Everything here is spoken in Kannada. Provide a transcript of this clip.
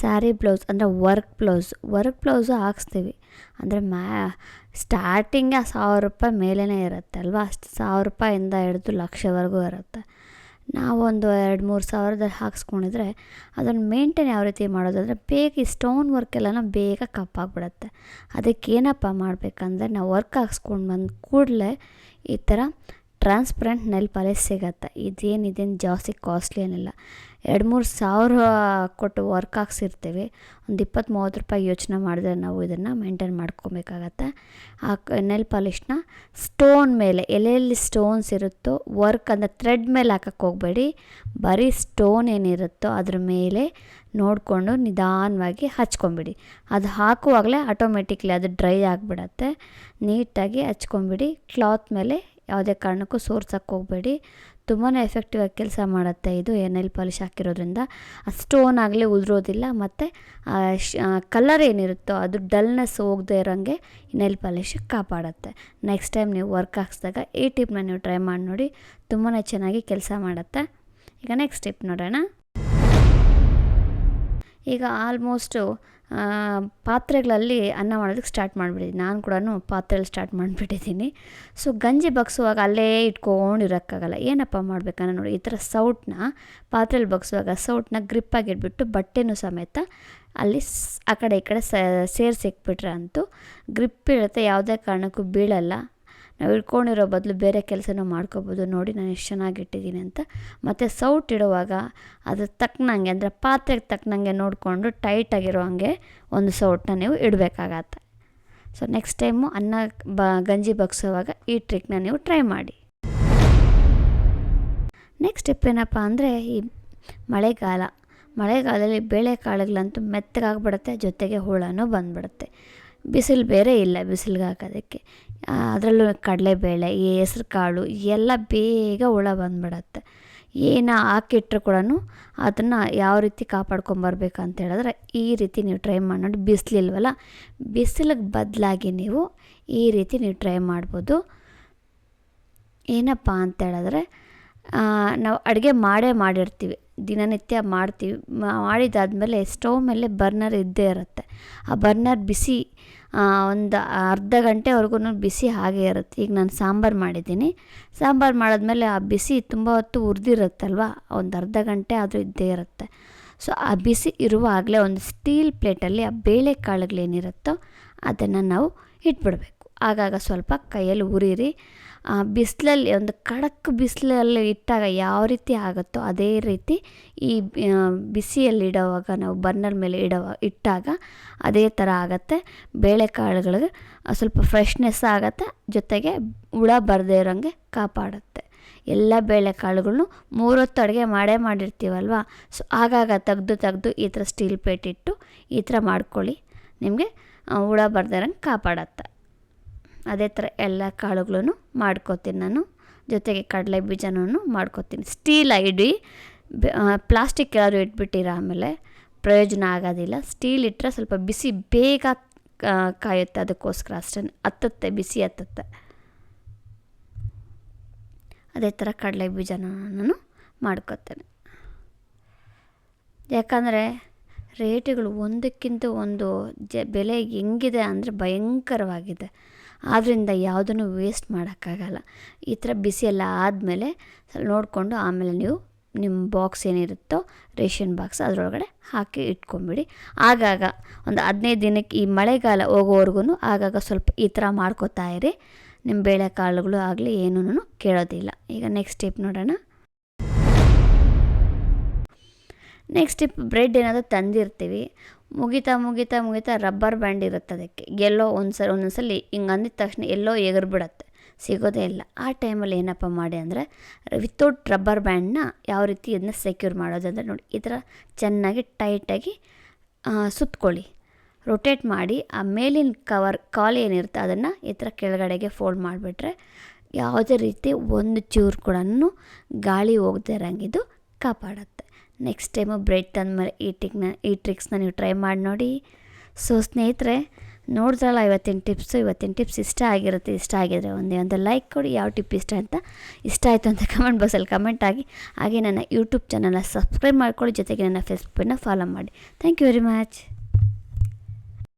ಸ್ಯಾರಿ ಬ್ಲೌಸ್ ಅಂದರೆ ವರ್ಕ್ ಬ್ಲೌಸ್, ವರ್ಕ್ ಬ್ಲೌಸು ಹಾಕ್ಸ್ತೀವಿ. ಅಂದರೆ ಮ್ಯಾ ಸ್ಟಾರ್ಟಿಂಗೇ ಸಾವಿರ ರೂಪಾಯಿ ಮೇಲೇ ಇರುತ್ತೆ ಅಲ್ವಾ? ಅಷ್ಟು ಸಾವಿರ ರೂಪಾಯಿಂದ ಹಿಡಿದು ಲಕ್ಷವರೆಗೂ ಇರುತ್ತೆ. ನಾವೊಂದು ಎರಡು ಮೂರು ಸಾವಿರದಲ್ಲಿ ಹಾಕ್ಸ್ಕೊಂಡಿದ್ರೆ ಅದನ್ನು ಮೇಂಟೈನ್ ಯಾವ ರೀತಿ ಮಾಡೋದಂದರೆ ಬೇಗ ಈ ಸ್ಟೋನ್ ವರ್ಕ್ ಎಲ್ಲನ ಬೇಗ ಕಪ್ಪಾಗ್ಬಿಡುತ್ತೆ ಅದಕ್ಕೆ ಏನಪ್ಪ ಮಾಡಬೇಕಂದ್ರೆ ನಾವು ವರ್ಕ್ ಹಾಕ್ಸ್ಕೊಂಡು ಬಂದ ಕೂಡಲೇ ಈ ಥರ ಟ್ರಾನ್ಸ್ಪರೆಂಟ್ ನೆಲ್ ಪಾಲಿಶ್ ಸಿಗತ್ತೆ. ಇದೇನು ಇದೇನು ಜಾಸ್ತಿ ಕಾಸ್ಟ್ಲಿ ಏನಿಲ್ಲ. ಎರಡು ಮೂರು ಸಾವಿರ ಕೊಟ್ಟು ವರ್ಕ್ ಹಾಕ್ಸಿರ್ತೀವಿ ಒಂದು ಇಪ್ಪತ್ತು ಮೂವತ್ತು ರೂಪಾಯಿ ಯೋಚನೆ ಮಾಡಿದ್ರೆ ನಾವು ಇದನ್ನು ಮೇಂಟೈನ್ ಮಾಡ್ಕೊಬೇಕಾಗತ್ತೆ. ಆ ನೆಲ್ ಪಾಲಿಶ್ನ ಸ್ಟೋನ್ ಮೇಲೆ, ಎಲ್ಲೆಲ್ಲಿ ಸ್ಟೋನ್ಸ್ ಇರುತ್ತೋ ವರ್ಕ್ ಅಂದರೆ ಥ್ರೆಡ್ ಮೇಲೆ ಹಾಕಕ್ಕೆ ಹೋಗಬೇಡಿ. ಬರೀ ಸ್ಟೋನ್ ಏನಿರುತ್ತೋ ಅದ್ರ ಮೇಲೆ ನೋಡಿಕೊಂಡು ನಿಧಾನವಾಗಿ ಹಚ್ಕೊಂಬಿಡಿ. ಅದು ಹಾಕುವಾಗಲೇ ಆಟೋಮೆಟಿಕ್ಲಿ ಅದು ಡ್ರೈ ಆಗಿಬಿಡತ್ತೆ. ನೀಟಾಗಿ ಹಚ್ಕೊಂಬಿಡಿ. ಕ್ಲಾತ್ ಮೇಲೆ ಯಾವುದೇ ಕಾರಣಕ್ಕೂ ಸೋರ್ಸಕ್ಕೆ ಹೋಗಬೇಡಿ. ತುಂಬಾ ಎಫೆಕ್ಟಿವ್ ಆಗಿ ಕೆಲಸ ಮಾಡುತ್ತೆ ಇದು. ಎಣ್ಣೆಲಿ ಪಾಲಿಶ್ ಹಾಕಿರೋದ್ರಿಂದ. ಸ್ಟೋನ್ ಆಗಲಿ ಉದುರೋದಿಲ್ಲ. ಮತ್ತು ಕಲರ್ ಏನಿರುತ್ತೋ ಅದು ಡಲ್ನೆಸ್ ಹೋಗದೇ ಇರೋಂಗೆ ಎಲ್ ಪಾಲಿಷ್ ಕಾಪಾಡುತ್ತೆ. ನೆಕ್ಸ್ಟ್ ಟೈಮ್ ನೀವು ವರ್ಕ್ ಹಾಕ್ಸಿದಾಗ ಈ ಟಿಪ್ನ ನೀವು ಟ್ರೈ ಮಾಡಿ ನೋಡಿ. ತುಂಬಾ ಚೆನ್ನಾಗಿ ಕೆಲಸ ಮಾಡುತ್ತೆ. ಈಗ ನೆಕ್ಸ್ಟ್ ಟಿಪ್ ನೋಡೋಣ. ಈಗ ಆಲ್ಮೋಸ್ಟು ಪಾತ್ರೆಗಳಲ್ಲಿ ಅನ್ನ ಮಾಡೋದಕ್ಕೆ ಸ್ಟಾರ್ಟ್ ಮಾಡಿಬಿಟ್ಟಿದ್ದೀನಿ. ನಾನು ಕೂಡ ಪಾತ್ರೆಯಲ್ಲಿ ಸ್ಟಾರ್ಟ್ ಮಾಡಿಬಿಟ್ಟಿದ್ದೀನಿ. ಸೊ ಗಂಜಿ ಬಗ್ಸುವಾಗ ಅಲ್ಲೇ ಇಟ್ಕೊಂಡಿರೋಕ್ಕಾಗಲ್ಲ. ಏನಪ್ಪ ಮಾಡ್ಬೇಕನ್ನ ನೋಡಿ, ಈ ಥರ ಸೌಟನ್ನ ಪಾತ್ರೆಯಲ್ಲಿ ಬಗ್ಸುವಾಗ ಸೌಟನ್ನ ಗ್ರಿಪ್ಪಾಗಿ ಇಟ್ಬಿಟ್ಟು ಬಟ್ಟೆನೂ ಸಮೇತ ಅಲ್ಲಿ ಆ ಕಡೆ ಈ ಕಡೆ ಸೇರಿಸಿಕ್ಬಿಟ್ರೆ ಅಂತೂ ಗ್ರಿಪ್ ಇರುತ್ತೆ. ಯಾವುದೇ ಕಾರಣಕ್ಕೂ ಬೀಳಲ್ಲ. ನಾವು ಇಟ್ಕೊಂಡಿರೋ ಬದಲು ಬೇರೆ ಕೆಲಸನೂ ಮಾಡ್ಕೋಬೋದು. ನೋಡಿ ನಾನು ಎಷ್ಟು ಚೆನ್ನಾಗಿ ಇಟ್ಟಿದ್ದೀನಿ ಅಂತ. ಮತ್ತು ಸೌಟ್ ಇಡುವಾಗ ಅದ್ರ ತಕ್ಕನಂಗೆ ಅಂದರೆ ಪಾತ್ರೆಗೆ ತಕ್ಕನಂಗೆ ನೋಡಿಕೊಂಡು ಟೈಟಾಗಿರೋ ಹಂಗೆ ಒಂದು ಸೌಟನ್ನ ನೀವು ಇಡಬೇಕಾಗತ್ತೆ. ಸೊ ನೆಕ್ಸ್ಟ್ ಟೈಮು ಅನ್ನ ಬ, ಗಂಜಿ ಬಗ್ಸೋವಾಗ ಈ ಟ್ರಿಕ್ನ ನೀವು ಟ್ರೈ ಮಾಡಿ. ನೆಕ್ಸ್ಟ್ ಸ್ಟೆಪ್ ಏನಪ್ಪ ಅಂದರೆ ಈ ಮಳೆಗಾಲ. ಮಳೆಗಾಲದಲ್ಲಿ ಬೇಳೆಕಾಳುಗಳಂತೂ ಮೆತ್ತಗಾಗ್ಬಿಡುತ್ತೆ, ಜೊತೆಗೆ ಹುಳನೂ ಬಂದ್ಬಿಡುತ್ತೆ. ಬಿಸಿಲು ಬೇರೆ ಇಲ್ಲ ಬಿಸಿಲಿಗೆ ಹಾಕೋದಕ್ಕೆ ಅದರಲ್ಲೂ ಕಡಲೆಬೇಳೆ, ಈ ಹೆಸ್ರು ಕಾಳು ಎಲ್ಲ ಬೇಗ ಹುಳ ಬಂದುಬಿಡತ್ತೆ. ಏನು ಹಾಕಿಟ್ರು ಕೂಡ ಅದನ್ನು ಯಾವ ರೀತಿ ಕಾಪಾಡ್ಕೊಂಬರ್ಬೇಕು ಅಂತ ಹೇಳಿದ್ರೆ ಈ ರೀತಿ ನೀವು ಟ್ರೈ ಮಾಡಿ ನೋಡಿ ಬಿಸಿಲಿಲ್ವಲ್ಲ? ಬಿಸಿಲಿಗೆ ಬದಲಾಗಿ ನೀವು ಈ ರೀತಿ ನೀವು ಟ್ರೈ ಮಾಡ್ಬೋದು. ಏನಪ್ಪ ಅಂತ ಹೇಳಿದ್ರೆ ನಾವು ಅಡುಗೆ ಮಾಡೇ ಮಾಡಿರ್ತೀವಿ, ದಿನನಿತ್ಯ ಮಾಡ್ತೀವಿ. ಮಾಡಿದಾದಮೇಲೆ ಸ್ಟವ್ ಮೇಲೆ ಬರ್ನರ್ ಇದ್ದೇ ಇರುತ್ತೆ. ಆ ಬರ್ನರ್ ಬಿಸಿ ಒಂದು ಅರ್ಧ ಗಂಟೆವರೆಗೂ ಬಿಸಿ ಹಾಗೇ ಇರುತ್ತೆ. ಈಗ ನಾನು ಸಾಂಬಾರು ಮಾಡಿದ್ದೀನಿ. ಸಾಂಬಾರು ಮಾಡಿದ್ಮೇಲೆ ಆ ಬಿಸಿ ತುಂಬ ಹೊತ್ತು ಉರಿದಿರುತ್ತಲ್ವ? ಒಂದು ಅರ್ಧ ಗಂಟೆ ಆದರೂ ಇದ್ದೇ ಇರುತ್ತೆ. ಸೊ, ಆ ಬಿಸಿ ಇರುವಾಗಲೇ ಒಂದು ಸ್ಟೀಲ್ ಪ್ಲೇಟಲ್ಲಿ ಆ ಬೇಳೆಕಾಳುಗಳೇನಿರುತ್ತೋ ಅದನ್ನು ನಾವು ಇಟ್ಬಿಡಬೇಕು. ಆಗಾಗ ಸ್ವಲ್ಪ ಕೈಯಲ್ಲಿ ಉರಿರಿ. ಬಿಸಿಲಲ್ಲಿ ಒಂದು ಖಡಕ್ ಬಿಸಿಲಲ್ಲಿ ಇಟ್ಟಾಗ ಯಾವ ರೀತಿ ಆಗುತ್ತೋ ಅದೇ ರೀತಿ ಈ ಬಿಸಿಯಲ್ಲಿ ಇಡೋವಾಗ ನಾವು ಬರ್ನರ್ ಮೇಲೆ ಇಡವ, ಇಟ್ಟಾಗ ಅದೇ ಥರ ಆಗುತ್ತೆ. ಬೇಳೆಕಾಳುಗಳಿಗೆ ಸ್ವಲ್ಪ ಫ್ರೆಶ್ನೆಸ್ ಆಗುತ್ತೆ, ಜೊತೆಗೆ ಹುಳ ಬರದೇ ಇರೋಂಗೆ ಕಾಪಾಡುತ್ತೆ. ಎಲ್ಲ ಬೇಳೆಕಾಳುಗಳನ್ನು ಮೂರೊತ್ತು ಅಡುಗೆ ಮಾಡೇ ಮಾಡಿರ್ತೀವಲ್ವ? ಸೊ ಆಗಾಗ ತೆಗ್ದು ತೆಗ್ದು ಈ ಥರ ಸ್ಟೀಲ್ ಪ್ಲೇಟ್ ಇಟ್ಟು ಈ ಥರ ಮಾಡ್ಕೊಳ್ಳಿ. ನಿಮಗೆ ಹುಳ ಬರ್ದೇ ಇರೋಂಗೆ ಕಾಪಾಡತ್ತೆ. ಅದೇ ಥರ ಎಲ್ಲ ಕಾಳುಗಳನ್ನು ಮಾಡ್ಕೋತೀನಿ ನಾನು. ಜೊತೆಗೆ ಕಡಲೆ ಬೀಜನೂ ಮಾಡ್ಕೋತೀನಿ. ಸ್ಟೀಲ್ ಇಡೀ ಪ್ಲಾಸ್ಟಿಕ್ ಯಾರು ಇಟ್ಬಿಟ್ಟಿರ ಆಮೇಲೆ ಪ್ರಯೋಜನ ಆಗೋದಿಲ್ಲ. ಸ್ಟೀಲ್ ಇಟ್ಟರೆ ಸ್ವಲ್ಪ ಬಿಸಿ ಬೇಗ ಕಾಯುತ್ತೆ ಅದಕ್ಕೋಸ್ಕರ ಅಷ್ಟೇ. ಹತ್ತುತ್ತೆ, ಬಿಸಿ ಹತ್ತುತ್ತೆ. ಅದೇ ಥರ ಕಡಲೆ ಬೀಜನ ನಾನು ಮಾಡ್ಕೋತೇನೆ. ಯಾಕಂದರೆ ರೇಟುಗಳು ಒಂದಕ್ಕಿಂತ ಒಂದು ಜ, ಬೆಲೆ ಹೆಂಗಿದೆ ಅಂದರೆ ಭಯಂಕರವಾಗಿದೆ. ಆದ್ದರಿಂದ ಯಾವುದನ್ನು ವೇಸ್ಟ್ ಮಾಡೋಕ್ಕಾಗಲ್ಲ. ಈ ಥರ ಬಿಸಿ ಎಲ್ಲ ಆದಮೇಲೆ ನೋಡಿಕೊಂಡು ಆಮೇಲೆ ನೀವು ನಿಮ್ಮ ಬಾಕ್ಸ್ ಏನಿರುತ್ತೋ ರೇಷನ್ ಬಾಕ್ಸ್ ಅದರೊಳಗಡೆ ಹಾಕಿ ಇಟ್ಕೊಂಬಿಡಿ. ಆಗಾಗ ಒಂದು ಹದಿನೈದು ದಿನಕ್ಕೆ ಈ ಮಳೆಗಾಲ ಹೋಗೋವರೆಗೂ ಆಗಾಗ ಸ್ವಲ್ಪ ಈ ಥರ ಮಾಡ್ಕೋತಾ ಇರಿ. ನಿಮ್ಮ ಬೇಳೆಕಾಳುಗಳು ಆಗಲಿ ಏನೂ ಕೇಳೋದಿಲ್ಲ. ಈಗ ನೆಕ್ಸ್ಟ್ ಸ್ಟೆಪ್ ನೋಡೋಣ. ನೆಕ್ಸ್ಟ್ ಸ್ಟೆಪ್ ಬ್ರೆಡ್ ಏನಾದರೂ ತಂದಿರ್ತೀವಿ. ಮುಗಿತಾ ಮುಗಿತಾ ಮುಗಿತಾ ರಬ್ಬರ್ ಬ್ಯಾಂಡ್ ಇರುತ್ತೆ ಅದಕ್ಕೆ. ಎಲ್ಲೋ ಒಂದು ಸಲ ಒಂದೊಂದು ಸಲ ಹಿಂಗೆ ಅಂದಿದ ತಕ್ಷಣ ಎಲ್ಲೋ ಎಗರ್ಬಿಡತ್ತೆ. ಸಿಗೋದೇ ಇಲ್ಲ. ಆ ಟೈಮಲ್ಲಿ ಏನಪ್ಪ ಮಾಡಿ ಅಂದರೆ ವಿತೌಟ್ ರಬ್ಬರ್ ಬ್ಯಾಂಡ್ನ ಯಾವ ರೀತಿ ಇದನ್ನ ಸೆಕ್ಯೂರ್ ಮಾಡೋದು ಅಂದರೆ ನೋಡಿ, ಈ ಥರ ಚೆನ್ನಾಗಿ ಟೈಟಾಗಿ ಸುತ್ತಕೊಳ್ಳಿ ರೊಟೇಟ್ ಮಾಡಿ, ಆ ಮೇಲಿನ ಕವರ್ ಕಾಲ್ ಏನಿರುತ್ತೆ ಅದನ್ನು ಈ ಥರ ಕೆಳಗಡೆಗೆ ಫೋಲ್ಡ್ ಮಾಡಿಬಿಟ್ರೆ ಯಾವುದೇ ರೀತಿ ಒಂದು ಚೂರು ಕೂಡ ಗಾಳಿ ಹೋಗದೆ ಇರೋಂಗಿದು ಕಾಪಾಡುತ್ತೆ. ನೆಕ್ಸ್ಟ್ ಟೈಮು ಬ್ರೆಡ್ ತಂದಮೇಲೆ ಈ ಟಿಕ್ನ ಈ ಟ್ರಿಕ್ಸ್ನ ನೀವು ಟ್ರೈ ಮಾಡಿ ನೋಡಿ. ಸೊ ಸ್ನೇಹಿತರೆ, ನೋಡಿದ್ರಲ್ಲ ಇವತ್ತಿನ ಟಿಪ್ಸು ಇವತ್ತಿನ ಟಿಪ್ಸ್ ಇಷ್ಟ ಆಗಿರುತ್ತೆ, ಇಷ್ಟ ಆಗಿದ್ರೆ ಒಂದೇ ಒಂದು ಲೈಕ್ ಕೊಡಿ. ಯಾವ ಟಿಪ್ ಇಷ್ಟ ಅಂತ ಇಷ್ಟ ಆಯಿತು ಅಂತ ಕಮೆಂಟ್ ಬಾಕ್ಸಲ್ಲಿ ಕಮೆಂಟ್ ಆಗಿ, ಹಾಗೆ ನನ್ನ ಯೂಟ್ಯೂಬ್ ಚಾನಲ್ನ ಸಬ್ಸ್ಕ್ರೈಬ್ ಮಾಡ್ಕೊಳ್ಳಿ. ಜೊತೆಗೆ ನನ್ನ ಫೇಸ್ಬುಕ್ಕನ್ನು ಫಾಲೋ ಮಾಡಿ. Thank you very much